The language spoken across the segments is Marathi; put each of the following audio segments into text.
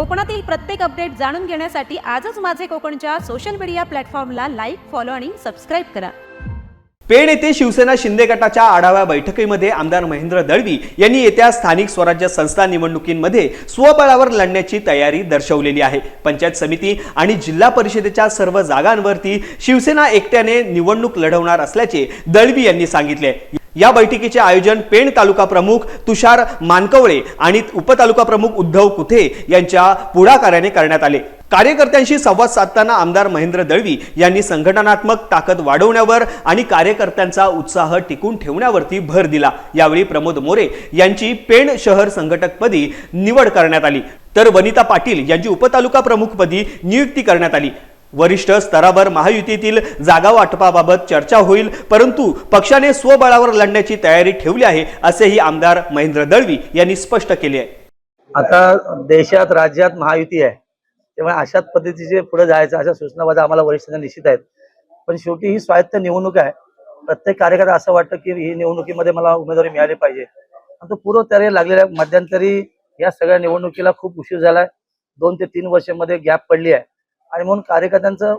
कोकणातील प्रत्येक अपडेट जाणून घेण्यासाठी आजच माझे कोकणच्या सोशल मीडिया प्लॅटफॉर्मला लाईक फॉलो आणि सबस्क्राईब करा. पेण येथे शिवसेना शिंदे गटाच्या आढावा बैठकीमध्ये आमदार महेंद्र दळवी यांनी येत्या स्थानिक स्वराज्य संस्था निवडणुकीमध्ये स्वबळावर लढण्याची तयारी दर्शवलेली आहे. पंचायत समिती आणि जिल्हा परिषदेच्या सर्व जागांवरती शिवसेना एकट्याने निवडणूक लढवणार असल्याचे दळवी यांनी सांगितले. या बैठकीचे आयोजन पेण तालुका प्रमुख तुषार मानकवळे आणि उपतालुका प्रमुख उद्धव कुथे यांच्या पुढाकाराने करण्यात आले. कार्यकर्त्यांशी संवाद साधताना आमदार महेंद्र दळवी यांनी संघटनात्मक ताकद वाढवण्यावर आणि कार्यकर्त्यांचा उत्साह टिकून ठेवण्यावरती भर दिला. यावेळी प्रमोद मोरे यांची पेण शहर संघटकपदी निवड करण्यात आली. तर वनिता पाटील यांची उपतालुका प्रमुखपदी नियुक्ती करण्यात आली. वरिष्ठ स्तरावर महायुतीतील जागा वाटपाबाबत चर्चा होईल परंतु पक्षाने स्वबळावर लढण्याची तयारी ठेवली आहे असेही आमदार महेंद्र दळवी यांनी स्पष्ट केले आहे. आता देशात राज्यात महायुती आहे. तेव्हा अशाच पद्धतीचे पुढे जायचं अशा सूचनाबाधा आम्हाला वरिष्ठांना निश्चित आहेत. पण शेवटी ही स्वायत्त निवडणूक आहे. प्रत्येक कार्यकर्ता असं वाटतं की ही निवडणुकीमध्ये मला उमेदवारी मिळाली पाहिजे. परंतु पूर्व तयारी लागलेल्या मध्यंतरी या सगळ्या निवडणुकीला खूप उशीर झालाय. दोन ते तीन वर्षामध्ये गॅप पडली आहे. आणि म्हणून कार्यकर्त्यांचं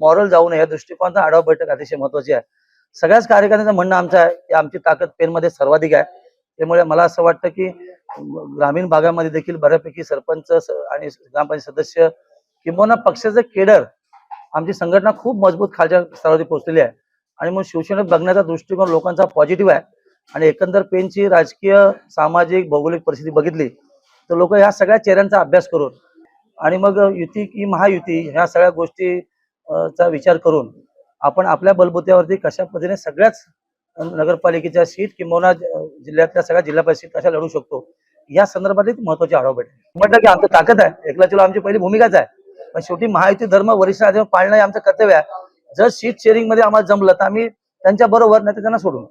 मॉरल जाऊ नये. या दृष्टिकोनाचा आढावा बैठक अतिशय महत्वाची आहे. सगळ्याच कार्यकर्त्यांचं म्हणणं आमचं आहे की आमची ताकद पेनमध्ये सर्वाधिक आहे. त्यामुळे मला असं वाटतं की ग्रामीण भागामध्ये देखील बऱ्यापैकी सरपंच आणि ग्रामपंचायत सदस्य किंवा पक्षाचं केडर आमची संघटना खूप मजबूत खालच्या स्तरावरती पोहोचलेली आहे. आणि म्हणून शिवसेनेत बघण्याचा दृष्टिकोन लोकांचा पॉझिटिव्ह आहे. आणि एकंदर पेनची राजकीय सामाजिक भौगोलिक परिस्थिती बघितली तर लोक या सगळ्या चेहऱ्यांचा अभ्यास करून आणि मग युती की महायुती ह्या सगळ्या गोष्टी चा विचार करून आपण आपल्या बलबुत्यावरती कशा पद्धतीने सगळ्याच नगरपालिकेच्या सीट किंवा जिल्ह्यातल्या सगळ्या जिल्हा परिषद कशा लढू शकतो या संदर्भातली महत्वाची आढावा भेटेल म्हटलं की आमचं ताकद आहे. एकला चिलो आमची पहिली भूमिकाच आहे. पण शेवटी महायुती धर्म वरिष्ठ अधिक पाळणं हे आमचं कर्तव्य आहे. जर सीट शेअरिंगमध्ये आम्हाला जमलं तर आम्ही त्यांच्या बरोबर नाही त्यांना सोडून.